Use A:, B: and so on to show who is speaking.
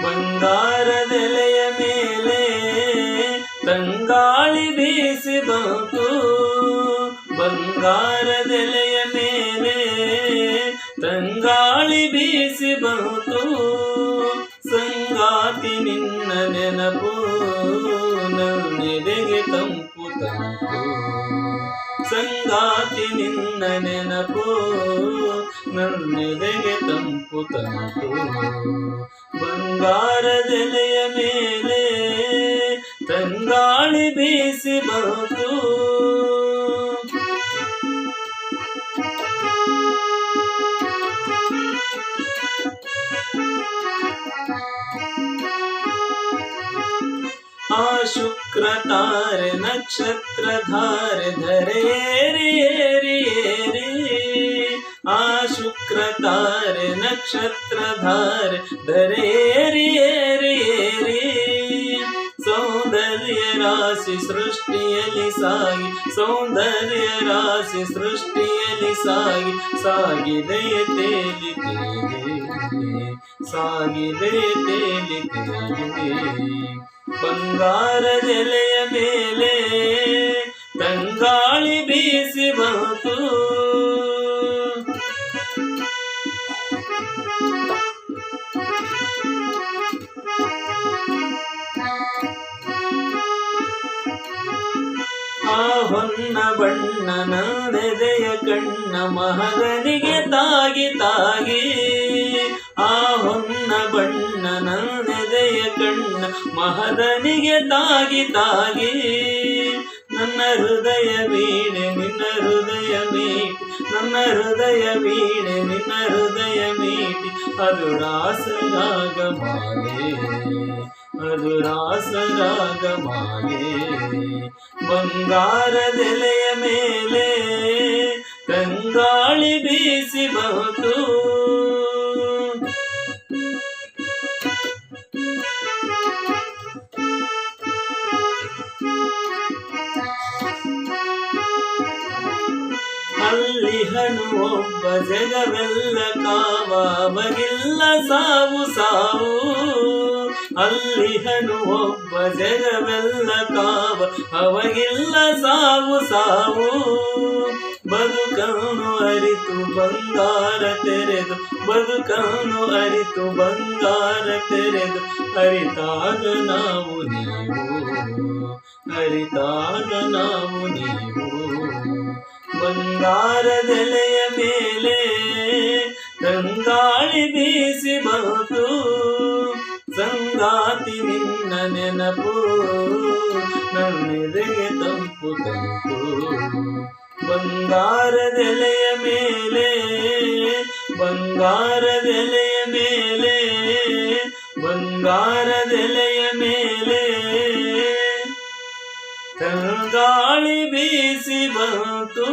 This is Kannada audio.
A: ಬಂಗಾರದೆಲೆಯ ಮೇಲೆ ತಂಗಾಳಿ ಬೀಸಿ ಬಂತು ಬಂಗಾರದೆಲೆಯ ಮೇಲೆ ತಂಗಾಳಿ ಬೀಸಿ ಬಂತು ಸಂಗಾತಿ ನಿನ್ನ ನೆನಪು ನನ್ನೆದೆಗೆ ತಂಪು ತಂಪು ಸಂಗಾತಿ ನಿನ್ನ ನೆನಪು ನನ್ನೆದೆಗೆ ತಂಪು ತಂಪು ಬಂಗಾರದೆಲೆಯ ಮೇಲೆ ತಂಗಾಳಿ ಬೀಸಿ ಬಂತು ಆ ಶುಕ್ರ ತಾರೆ ನಕ್ಷತ್ರ ಧಾರೆ ಧರೇರಿ ಏರಿ ಏರಿ ಆ ಶುಕ್ರ ತಾರೆ ನಕ್ಷತ್ರ ಧಾರೆ ಧರೇರಿ, ಏರಿ ಏರಿ. ಸೌಂದರ್ಯ ರಾಶಿ ಸೃಷ್ಟಿಯಲ್ಲಿ ಸಾಗಿ, ಸೌಂದರ್ಯ ರಾಶಿ ಸೃಷ್ಟಿಯಲ್ಲಿ ಸಾಗಿ, ಸಾಗಿದೆ ತೇಲಿ ಸಾಗಿದೆ ತೇಲಿ ತೇಲಿ. ಬಂಗಾರದೆಲೆಯ ಮೇಲೆ, ತಂಗಾಳಿ ಬೀಸಿ ಬಂತು. ಹೊನ್ನ ಬಣ್ಣ ನದೆದೆಯ ಕಣ್ಣ ಮಹದನಿಗೆ ತಾಗಿ ತಾಗಿ. ಆ ಹೊನ್ನ ಬಣ್ಣ ನದೆದೆಯ ಕಣ್ಣ ಮಹದನಿಗೆ ತಾಗಿ ತಾಗಿ. ನನ್ನ ಹೃದಯ ವೀಣೆ, ನಿನ್ನ ಹೃದಯ ಮೀಟಿ. ನನ್ನ ಹೃದಯ ವೀಣೆ, ನಿನ್ನ ಹೃದಯ ಮೀಟಿ. ಅದು ರಾಸರಾಗ ಮಾಲೆ ಅದು ಮಾಗೆ ಬಂಗಾರದೆಲೆಯ ಮೇಲೆ ತಂಗಾಳಿ ಬೀಸಿ ಅಲ್ಲಿಹನು ಅಲ್ಲಿ ಹನು ಒಬ್ಬ ಜಗವೆಲ್ಲ ಕಾವ ಬಗಿಲ್ಲ ಸಾವು ಸಾವು. ಅಲ್ಲಿ ಹನು ಒಬ್ಬ ಜಗವೆಲ್ಲ ಕಾವ, ಅವಗಿಲ್ಲ ಸಾವು ಸಾವು. ಬದುಕನು ಅರಿತು ಬಂಗಾರ ತೆರೆದು ಬದುಕನು ಅರಿತು ಬಂಗಾರ ತೆರೆದು, ಅರಿತಾಗ ನಾವು ನೀವು. ಅರಿತಾಗ ನಾವು ನೀವು. ಬಂಗಾರದೆಲೆಯ ಮೇಲೆ ತಂಗಾಳಿ ಬೀಸಿ ಬಂತು ಸಂಗಾತಿ ನಿನ್ನ ನೆನಪು ನನ್ನೆದೆಗೆ ತಂಪು ತಂಪು. ಬಂಗಾರದೆಲೆಯ ಮೇಲೆ ಬಂಗಾರದೆಲೆಯ ಮೇಲೆ ಬಂಗಾರದೆಲೆಯ ಮೇಲೆ. ತಂಗಾಳಿ ಬೀಸಿ ಬಂತು.